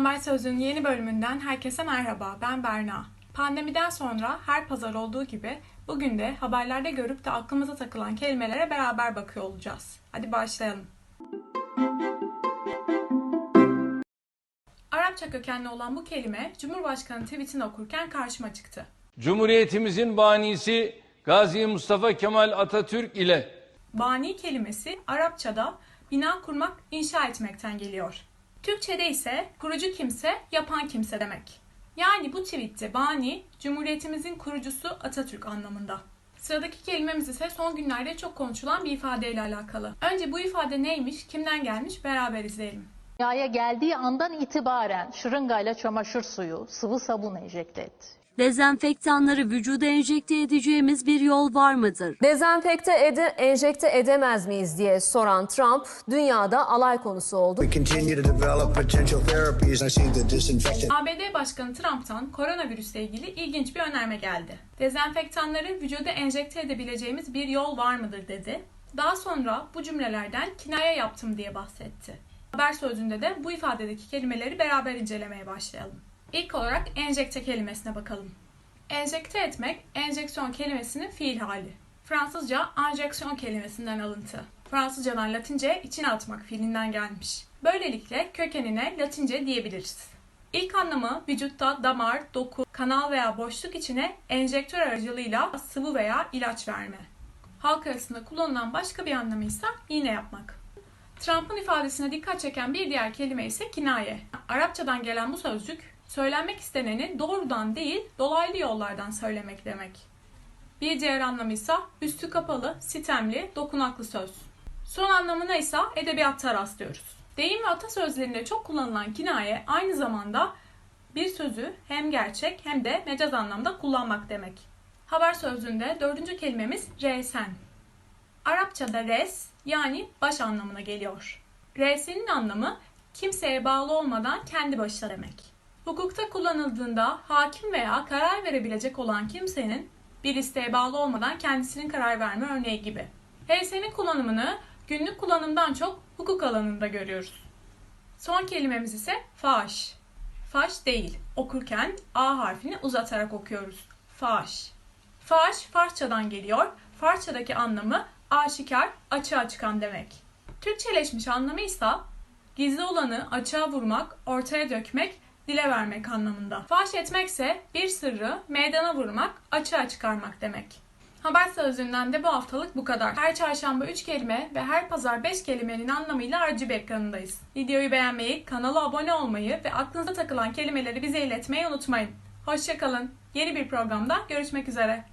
Haber Sözlüğü'nün yeni bölümünden herkese merhaba. Ben Berna. Pandemiden sonra her pazar olduğu gibi bugün de haberlerde görüp de aklımıza takılan kelimelere beraber bakıyor olacağız. Hadi başlayalım. Arapça kökenli olan bu kelime Cumhurbaşkanı tweetini okurken karşıma çıktı. Cumhuriyetimizin banisi Gazi Mustafa Kemal Atatürk ile Bani kelimesi Arapçada bina kurmak, inşa etmekten geliyor. Türkçede ise kurucu kimse, yapan kimse demek. Yani bu tweette bani, Cumhuriyetimizin kurucusu Atatürk anlamında. Sıradaki kelimemiz ise son günlerde çok konuşulan bir ifadeyle alakalı. Önce bu ifade neymiş, kimden gelmiş beraber izleyelim. Dünyaya geldiği andan itibaren şırıngayla çamaşır suyu, sıvı sabun enjekte etti. Dezenfektanları vücuda enjekte edeceğimiz bir yol var mıdır? Dezenfekte ede, enjekte edemez miyiz diye soran Trump dünyada alay konusu oldu. ABD Başkanı Trump'tan koronavirüsle ilgili ilginç bir önerme geldi. Dezenfektanları vücuda enjekte edebileceğimiz bir yol var mıdır dedi. Daha sonra bu cümlelerden kinaye yaptım diye bahsetti. Haber sözünde de bu ifadedeki kelimeleri beraber incelemeye başlayalım. İlk olarak enjekte kelimesine bakalım. Enjekte etmek, enjeksiyon kelimesinin fiil hali. Fransızca enjeksiyon kelimesinden alıntı. Fransızcadan Latince içine atmak fiilinden gelmiş. Böylelikle kökenine Latince diyebiliriz. İlk anlamı vücutta damar, doku, kanal veya boşluk içine enjektör aracılığıyla sıvı veya ilaç verme. Halk arasında kullanılan başka bir anlamı ise iğne yapmak. Trump'ın ifadesine dikkat çeken bir diğer kelime ise kinaye. Arapçadan gelen bu sözcük söylenmek isteneni doğrudan değil dolaylı yollardan söylemek demek. Bir diğer anlamı ise üstü kapalı, sitemli, dokunaklı söz. Son anlamına ise edebiyatta rastlıyoruz. Deyim ve atasözlerinde çok kullanılan kinaye aynı zamanda bir sözü hem gerçek hem de mecaz anlamda kullanmak demek. Haber sözlüğünde dördüncü kelimemiz resen. Arapçada res yani baş anlamına geliyor. Resenin anlamı kimseye bağlı olmadan kendi başına demek. Hukukta kullanıldığında hakim veya karar verebilecek olan kimsenin bir isteğe bağlı olmadan kendisinin karar verme örneği gibi. Resenin kullanımını günlük kullanımdan çok hukuk alanında görüyoruz. Son kelimemiz ise faş. Faş değil. Okurken A harfini uzatarak okuyoruz. Faş. Faş, Farsçadan geliyor. Farsçadaki anlamı aşikar, açığa çıkan demek. Türkçeleşmiş anlamı ise gizli olanı açığa vurmak, ortaya dökmek, dile vermek anlamında. Faş etmekse bir sırrı meydana vurmak, açığa çıkarmak demek. Haber sözlüğünden de bu haftalık bu kadar. Her çarşamba 3 kelime ve her pazar 5 kelimenin anlamıyla RGB ekranındayız. Videoyu beğenmeyi, kanala abone olmayı ve aklınıza takılan kelimeleri bize iletmeyi unutmayın. Hoşçakalın. Yeni bir programda görüşmek üzere.